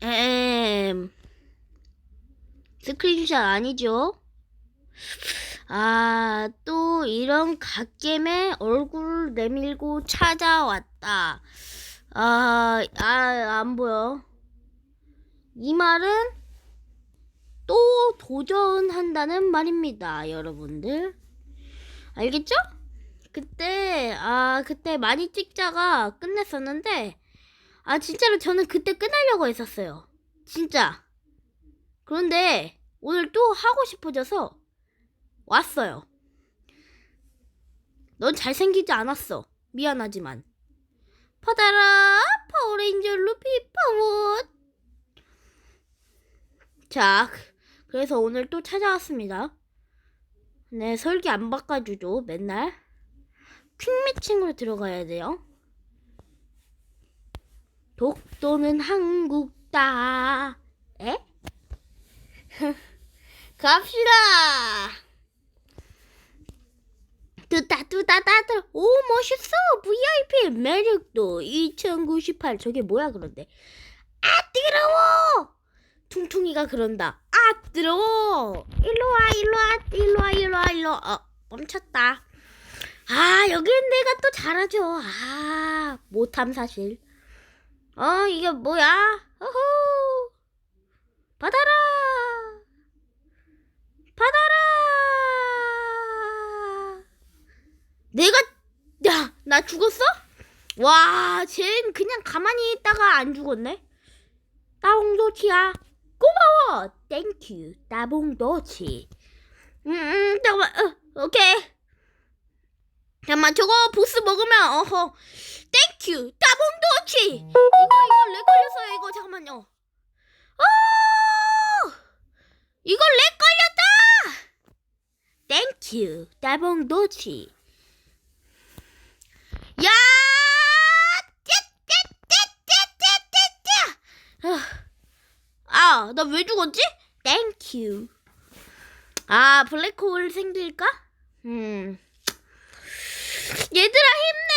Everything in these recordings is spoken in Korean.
엠. 스크린샷 아니죠? 아, 또 이런 갓겜에 얼굴 내밀고 찾아왔다. 아, 아, 안 보여. 이 말은 또 도전한다는 말입니다, 여러분들. 알겠죠? 그때, 아, 그때 많이 찍자가 끝냈었는데, 아, 진짜로 저는 그때 끝내려고 했었어요. 진짜. 그런데 오늘 또 하고 싶어져서 왔어요. 넌 잘생기지 않았어. 미안하지만. 퍼다라 파워레인저 루피 파워. 자, 그래서 오늘 또 찾아왔습니다. 네, 설계 안 바꿔주죠, 맨날. 퀵 매칭으로 들어가야 돼요. 독도는 한국다. 에? 갑시다. 뚜따 뚜따 따따 오 멋있어. VIP 매력도. 2098 저게 뭐야 그런데? 아 뜨거워! 퉁퉁이가 그런다. 아 뜨거워! 일로와 일로와 일로와 일로와 일로 어 멈췄다. 아 여긴 내가 또 잘하죠. 아 못함 사실 어 이게 뭐야 어후 받아라 받아라 내가 야 나 죽었어? 와, 쟨 그냥 가만히 있다가 안 죽었네. 따봉도치야. 고마워. 땡큐. 따봉도치. 음, 음, 잠깐만. 어, 오케이. 잠깐만, 저거 보스 먹으면 어허. 땡큐. 따봉도치. 이거 이거 렉 걸렸어요. 이거 잠깐만요. 어! 이거 렉 걸렸다. 땡큐. 따봉도치. 야! 아, 나 왜 죽었지? 땡큐. 아, 블랙홀 생길까? 음. 얘들아 힘내.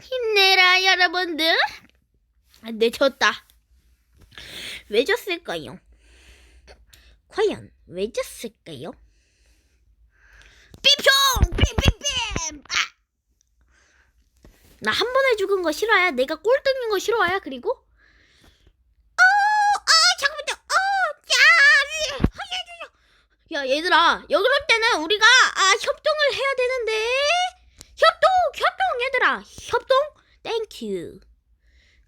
힘내라 여러분들. 아, 네 졌다. 왜 졌을까요? 과연 왜 졌을까요? 삐평! 삐삐삐! 아! 나 한 번에 죽은 거 싫어야? 내가 꼴등인 거 싫어야? 그리고? 어! 아! 잠깐만요! 어! 야! 야! 야 얘들아 여기로 때는 우리가 아 협동을 해야 되는데 협동! 협동 얘들아 협동? 땡큐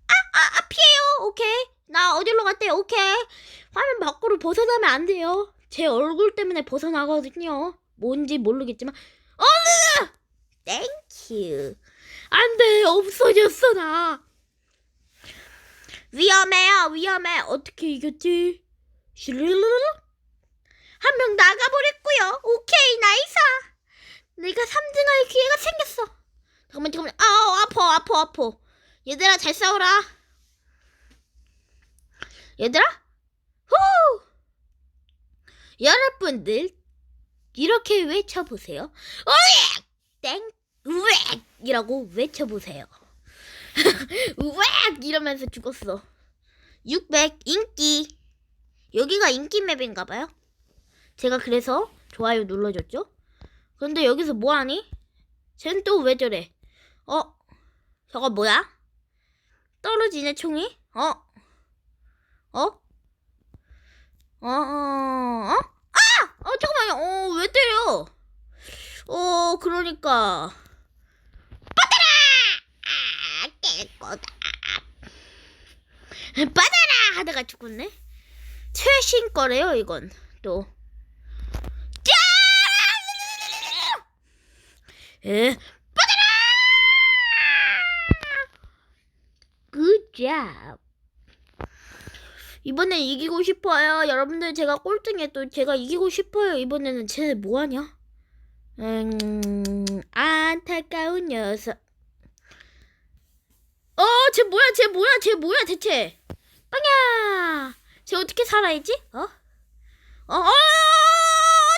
아! 아! 아 피해요 오케이 나 어디로 갔대 오케이 화면 밖으로 벗어나면 안 돼요 제 얼굴 때문에 벗어나거든요 뭔지 모르겠지만 어! 땡큐 안돼 없어졌어 나 위험해요 위험해 어떻게 이겼지 슈르르르 한 명 나가버렸고요 오케이 나이사 내가 3등할 기회가 생겼어 잠깐만 잠깐만 아우 아파 아파 아파 얘들아 잘 싸워라 얘들아 후 여러분들 이렇게 외쳐보세요. 으악! 땡! 우엑! 이라고 외쳐보세요. 우엑! 이러면서 죽었어. 600 인기. 여기가 인기 맵인가봐요. 제가 그래서 좋아요 눌러줬죠. 근데 여기서 뭐하니? 쟨 또 왜 저래? 어? 저거 뭐야? 떨어지네 총이? 어? 어? 어? 어? 어? 어 잠깐만요. 어 왜 때려? 어 그러니까 받아라. 아, 깰 거다. 받아라 하다가 죽었네. 최신 거래요 이건 또. 짜! 에 받아라. Good job. 이번엔 이기고 싶어요. 여러분들 제가 꼴등에 또 제가 이기고 싶어요. 이번에는 쟤 뭐하냐? 음, 안타까운 녀석. 어, 쟤 뭐야? 쟤 뭐야? 쟤 뭐야 대체? 빵야! 쟤 어떻게 살아야지? 어? 어, 어,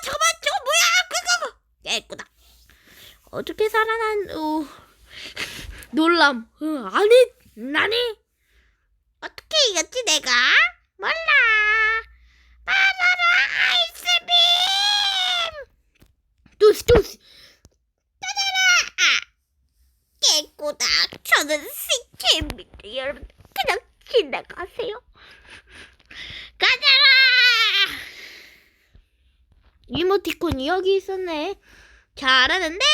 잠깐만, 저거 뭐야? 그거 깨끗다. 어떻게 살아난? 어, 놀람. 어, 아니, 나니? 어떻게 이겼지 내가? 몰라. 받아라 아이스빔. 도스 도스. 깨꼬다. 저는 시체입니다. 여러분 그냥 지나가세요. 가자라. 이모티콘이 여기 있었네. 잘하는데?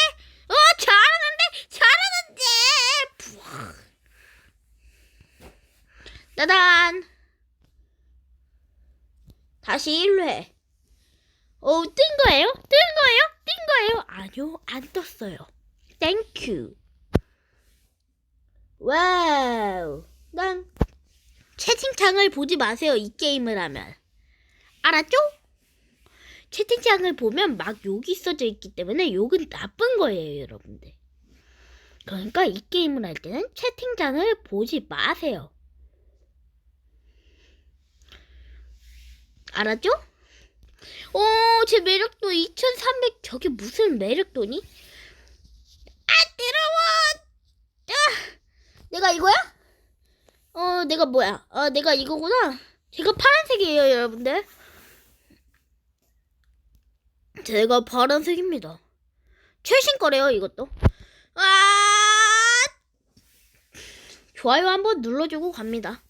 잘하는데? 푸아. 따단. 다시 1회. 어, 뜬 거예요? 뜬 거예요? 뜬 거예요? 아니요, 안 떴어요. 땡큐. 와우. 난 채팅창을 보지 마세요. 이 게임을 하면. 알았죠? 채팅창을 보면 막 욕이 써져 있기 때문에 욕은 나쁜 거예요, 여러분들. 그러니까 이 게임을 할 때는 채팅창을 보지 마세요. 알았죠? 오, 제 매력도 2300, 저게 무슨 매력도니? 아, 더러워! 아, 내가 이거야? 어, 내가 뭐야? 어, 내가 이거구나. 제가 파란색이에요, 여러분들. 제가 파란색입니다. 최신 거래요, 이것도. 아! 좋아요 한번 눌러주고 갑니다.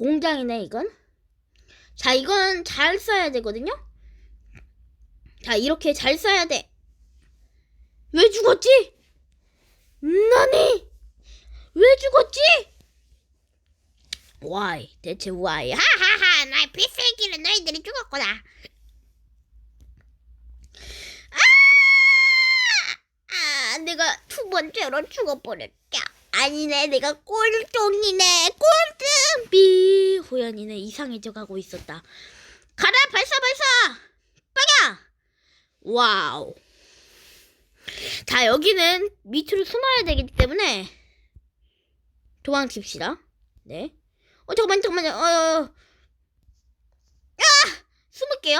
공장이네, 이건. 자, 이건 잘 써야 되거든요? 자, 이렇게 잘 써야 돼. 왜 죽었지? 나니? 왜 죽었지? Why? 대체 why? 하하하, 나의 필살기는 너희들이 죽었구나. 아! 아, 내가 두 번째로 죽어버렸다. 아니네, 내가 꼴종이네, 꼴등! 비, 호연이는 이상해져 가고 있었다. 가라, 발사, 발사! 빵야! 와우. 자, 여기는 밑으로 숨어야 되기 때문에 도망칩시다. 네. 어, 잠깐만, 잠깐만요. 어, 어, 어. 아! 숨을게요.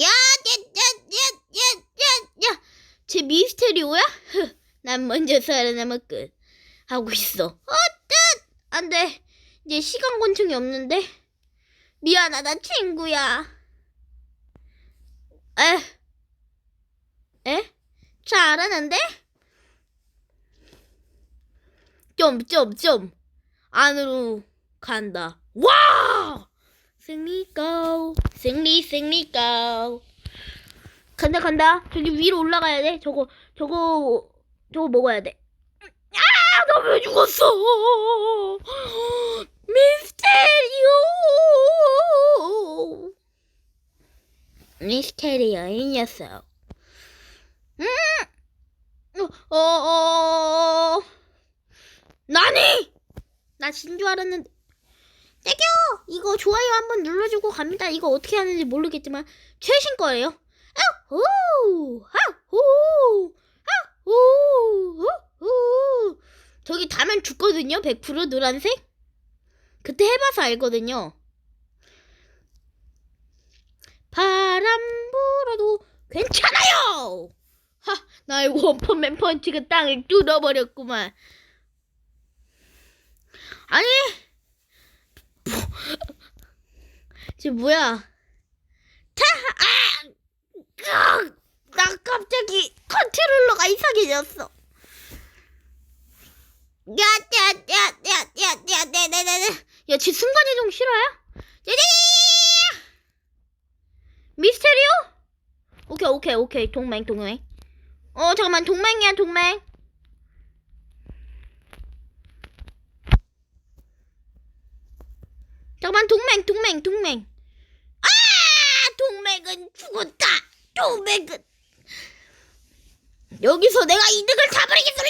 야, 야, 야, 야, 야, 야, 야. 제 미스테리오야? 흐, 난 먼저 살아남을 끝. 하고 있어. 어, 뜻! 안 돼. 이제 시간 권총이 없는데. 미안하다, 친구야. 에? 에? 잘하는데? 좀, 좀, 좀. 안으로 간다. 와! 승리 고! 승리, 승리 고! 간다, 간다. 저기 위로 올라가야 돼. 저거, 저거, 저거 먹어야 돼. 아! 나 왜 죽었어? 미스테리오! 미스테리오, 이 녀석. 음! 어, 어, 어. 나니? 나 진 줄 알았는데. 떼겨! 이거 좋아요 한번 눌러주고 갑니다. 이거 어떻게 하는지 모르겠지만 최신 거예요. 아후! 아후! 아후! 저기 다면 죽거든요. 100% 노란색. 그때 해봐서 알거든요. 바람 불어도 괜찮아요. 하, 나의 원펀맨 펀치가 땅을 뚫어버렸구만. 아니, 뭐, 지금 뭐야? 타, 아, 갑자기 컨트롤러가 이상해졌어. 야, 야, 야, 야, 야, 야, 네, 네, 네, 네. 야, 지 순간이동 싫어요? 야야야야야! 미스테리오? 오케이, 오케이, 오케이. 동맹, 동맹. 어, 잠깐만. 동맹이야, 동맹. 잠깐만, 동맹, 동맹, 동맹. 아! 동맹은 죽었다. 동맹은. 여기서 내가 2등을 타버리겠어.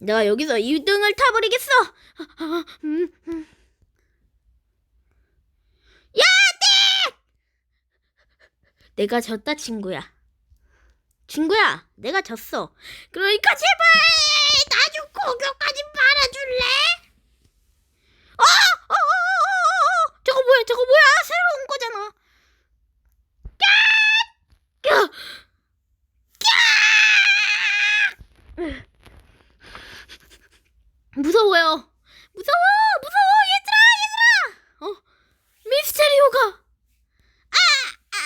내가 여기서 2등을 타버리겠어. 야, 네! 내가 졌다, 친구야. 친구야, 내가 졌어. 그러니까 제발 나좀 공격하지 말아줄래? 어, 어, 어, 어, 어, 어, 저거 뭐야? 저거 뭐야? 새로운 거잖아. 야, 야, 야! 무서워요. 무서워, 무서워, 얘들아, 얘들아. 어, 미스테리오가. 아, 아,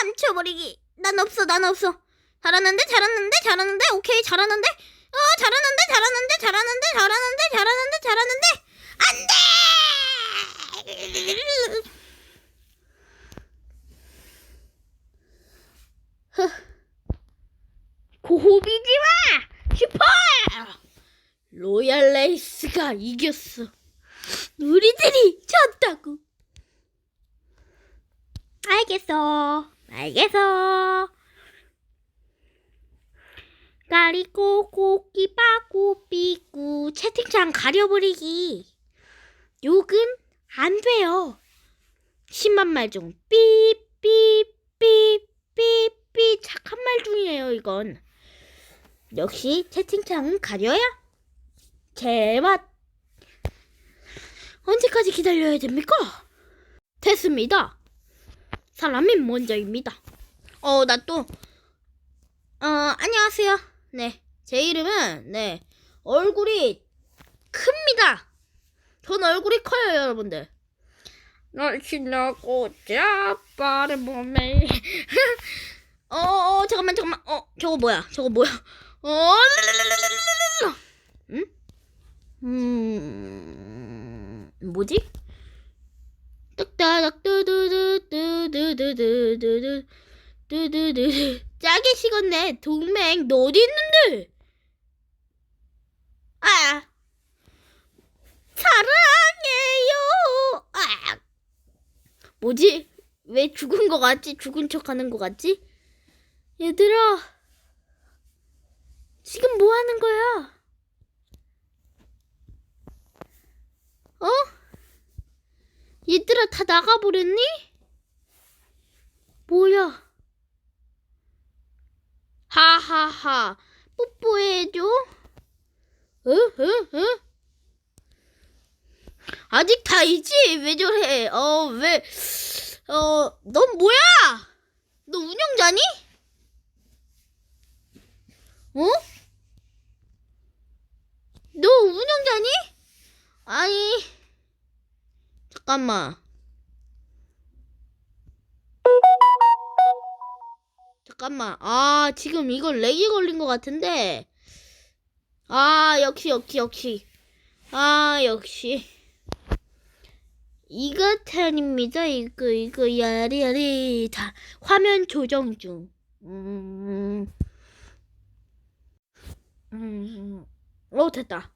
깜쳐버리기. 난 없어, 난 없어. 잘하는데, 잘하는데, 잘하는데, 오케이, 잘하는데. 어, 잘하는데, 잘하는데, 잘하는데, 잘하는데, 잘하는데, 잘하는데. 안 돼! 흐. 고비지 마! 슈퍼! 로얄 레이스가 이겼어. 우리들이 졌다고. 알겠어. 알겠어. 까리꼬 꼬끼 빠꾸 삐꾸 채팅창 가려버리기. 욕은 안 돼요. 심한 말중 삐삐삐삐삐삐 착한 말 중이에요 이건. 역시 채팅창은 가려야 제맛. 언제까지 기다려야 됩니까? 됐습니다. 사람이 먼저입니다. 어, 나 또, 어, 안녕하세요. 네. 제 이름은, 네. 얼굴이 큽니다. 전 얼굴이 커요, 여러분들. 날씬하고 짜빠른 몸에. 어, 어, 잠깐만, 잠깐만. 어, 저거 뭐야? 저거 뭐야? 어, 응? 음, 뭐지? 뚝딱딱 뚜두두두두두두두두 두두두 짜게 식었네. 동맹 너 어디 있는데? 아. 사랑해요. 아. 뭐지? 왜 죽은 거 같지? 죽은 척 하는 거 같지? 얘들아 지금 뭐 하는 거야 어? 얘들아 다 나가버렸니? 뭐야? 하하하 뽀뽀해줘? 응? 응? 응? 아직 다이지? 왜 저래? 어, 왜? 어, 넌 뭐야? 너 운영자니? 어? 너 운영자니? 아니, 잠깐만. 잠깐만. 아, 지금 이걸 렉이 걸린 것 같은데. 아, 역시, 역시, 역시. 아, 역시. 이거 탄입니다. 이거, 이거, 야리, 야리. 다, 화면 조정 중. 음, 음, 어, 됐다.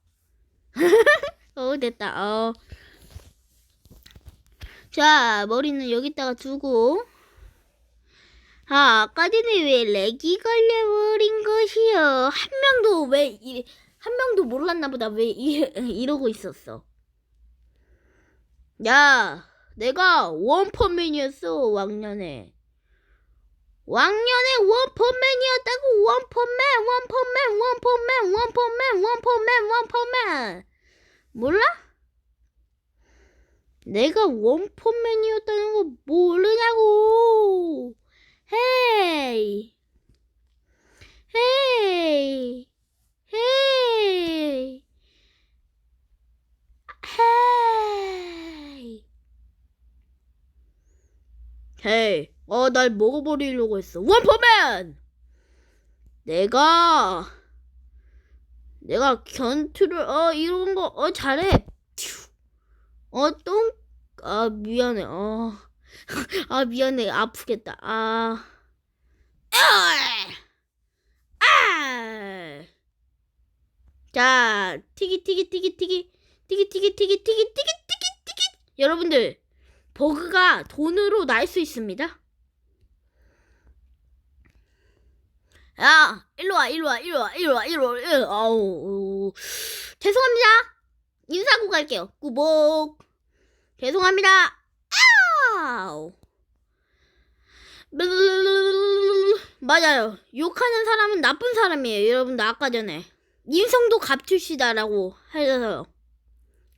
어, 됐다. 어. 자, 머리는 여기다가 두고. 아, 아까 전에 왜 렉이 걸려버린 것이요? 한 명도 왜, 이, 한 명도 몰랐나 보다. 왜 이, 이러고 있었어. 야, 내가 원펀맨이었어, 왕년에. 왕년에 원펀맨이었다고, 원펀맨, 원펀맨, 원펀맨, 원펀맨, 원펀맨, 원펀맨. 몰라? 내가 원펀맨이었다는 거 모르냐고. 헤이. 헤이. 헤이. 헤이. 헤이. 어, 날 먹어버리려고 했어. 원펀맨! 내가, 내가 견투를, 어, 이런 거, 어, 잘해. 튜. 어, 똥, 아, 미안해. 어. 아, 미안해. 아프겠다. 아. 아! 아! 자, 튀기, 튀기, 튀기, 튀기. 튀기, 튀기, 튀기, 튀기, 튀기, 튀기, 튀기. 여러분들, 버그가 돈으로 날 수 있습니다. 야, 일로 와, 일로 와, 일로 와, 일로 와, 일로 와, 일로 와. 아우, 죄송합니다. 인사하고 갈게요. 꾸복. 죄송합니다. 아우. 맞아요. 욕하는 사람은 나쁜 사람이에요. 여러분들 아까 전에 인성도 값투시다라고 하셔서요.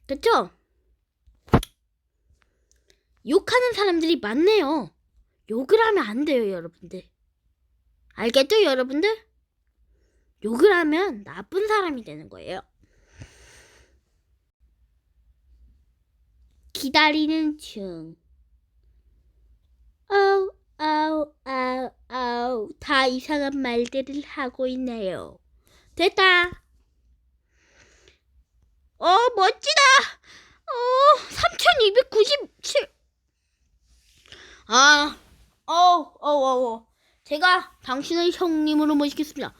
그쵸? 욕하는 사람들이 많네요. 욕을 하면 안 돼요, 여러분들. 알겠죠, 여러분들? 욕을 하면 나쁜 사람이 되는 거예요. 기다리는 중. 아우, 아우, 아우, 아우. 다 이상한 말들을 하고 있네요. 됐다. 어, 멋지다. 어, 3297. 아, 어, 어, 어, 어. 제가 당신을 형님으로 모시겠습니다.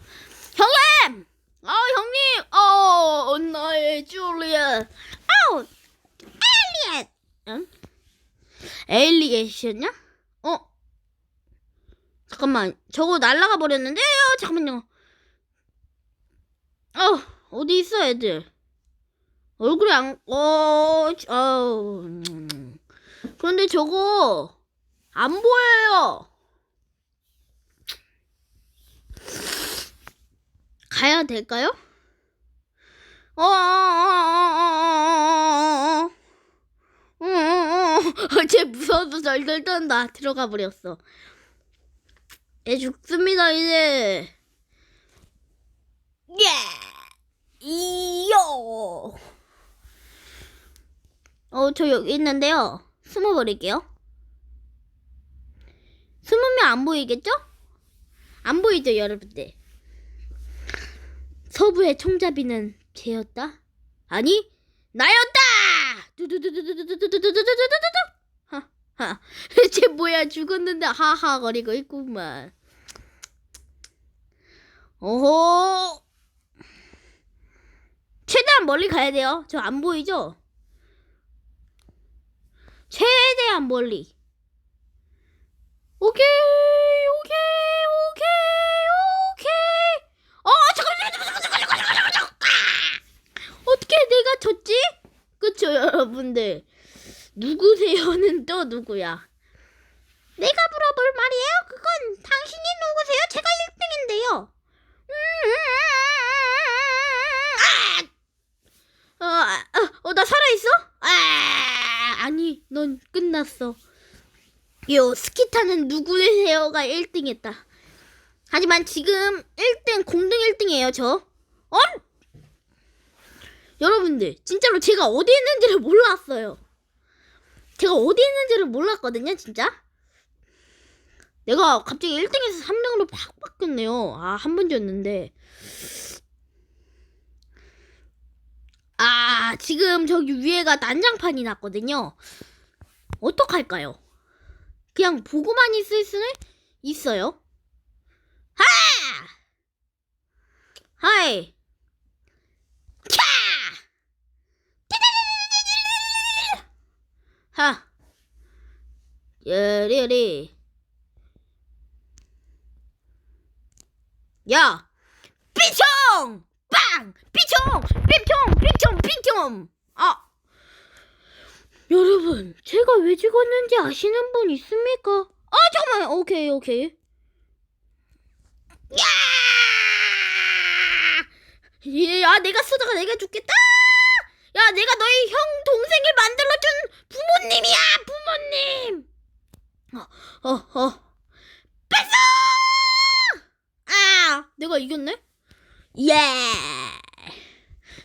형님! 아, 형님! 어, 나의 줄리엣. 아우, 엘리엣. 응? 엘리엣이었냐? 어? 잠깐만, 저거 날라가 버렸는데요. 잠깐만요. 어, 어디 있어, 애들? 얼굴이 안, 어, 어, 음. 그런데 저거 안 보여요. 가야 될까요? 어, 어, 어, 어, 어, 어, 어, 쟤 무서워서 절절 떤다. 들어가 버렸어. 얘 죽습니다, 이제. 예! 이요! 어, 저 여기 있는데요. 숨어버릴게요. 숨으면 안 보이겠죠? 안 보이죠, 여러분들? 서부의 총잡이는 쟤였다? 아니, 나였다! 두두두두두두두두두두두두두두! 하하. 쟤 뭐야, 죽었는데 하하 거리고 있구만. 오호! 최대한 멀리 가야 돼요. 저 안 보이죠? 최대한 멀리. 오케이, 오케이, 오케이. 어, 잠깐만, 잠깐만, 잠깐만, 잠깐만, 잠깐만, 잠깐만. 아! 어떻게 내가 졌지? 그쵸, 여러분들. 누구세요는 또 누구야? 내가 물어볼 말이에요. 그건 당신이 누구세요? 제가 1등인데요. 아! 어, 아, 어, 나 살아있어? 아, 아니, 넌 끝났어. 요, 스키 타는 누구세요가 1등 했다. 하지만 지금 1등, 공동 1등이에요, 저. 어? 여러분들, 진짜로 제가 어디 있는지를 몰랐어요. 제가 어디 있는지를 몰랐거든요, 진짜. 내가 갑자기 1등에서 3등으로 팍 바뀌었네요. 아, 한 번 졌는데. 아, 지금 저기 위에가 난장판이 났거든요. 어떡할까요? 그냥 보고만 있을 수는 있어요. 하! 하이! 하! 예리리. 야! 삐총! 빵! 삐총! 삐총! 삐총! 삐총! 아! 여러분, 제가 왜 죽었는지 아시는 분 있습니까? 아, 잠깐만. 오케이, 오케이. 야! 예, 야, 내가 쓰다가 내가 죽겠다! 야, 내가 너희 형 동생을 만들어준 부모님이야, 부모님! 어, 어, 어. 뺐어! 아, 내가 이겼네? 예!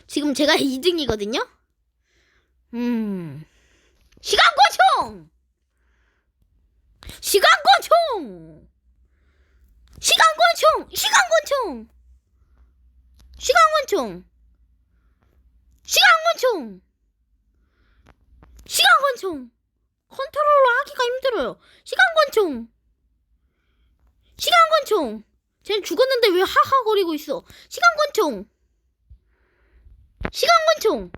지금 제가 2등이거든요? 음. 시간권총! 시간 권총! 시간 권총! 시간 권총! 시간권총! 시간권총! 시간권총! 컨트롤러 하기가 힘들어요. 시간권총! 시간권총! 쟤는 죽었는데 왜 하하거리고 있어? 시간권총! 시간권총!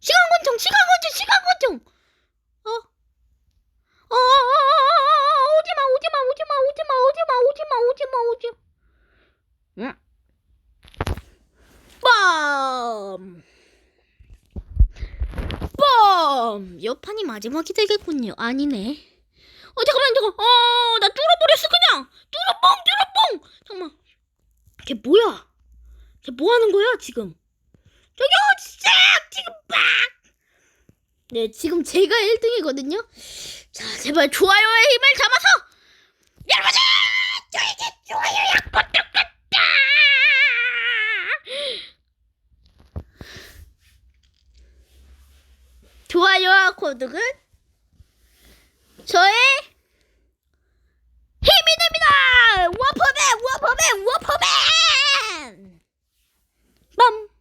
시간권총! 시간권총! 시간권총! 어? 어, 어, 어, 어, 어, 오지마, 오지마, 오지마, 오지마, 오지마, 오지마, 오지마, 오지마. 응? 빰! 빰! 옆판이 마지막이 되겠군요. 아니네. 어, 잠깐만, 잠깐. 어, 나 뚫어버렸어, 그냥. 뚫어뻥, 뚫어뻥. 잠깐만. 걔 뭐야? 걔 뭐 하는 거야, 지금? 저기요, 싹! 지금 빡! 네, 지금 제가 1등이거든요. 자, 제발 좋아요의 힘을 담아서 여러분들 저에게 좋아요 약 코드는 저의 힘이 됩니다! 워퍼맨! 워퍼맨! 워퍼맨! 빰!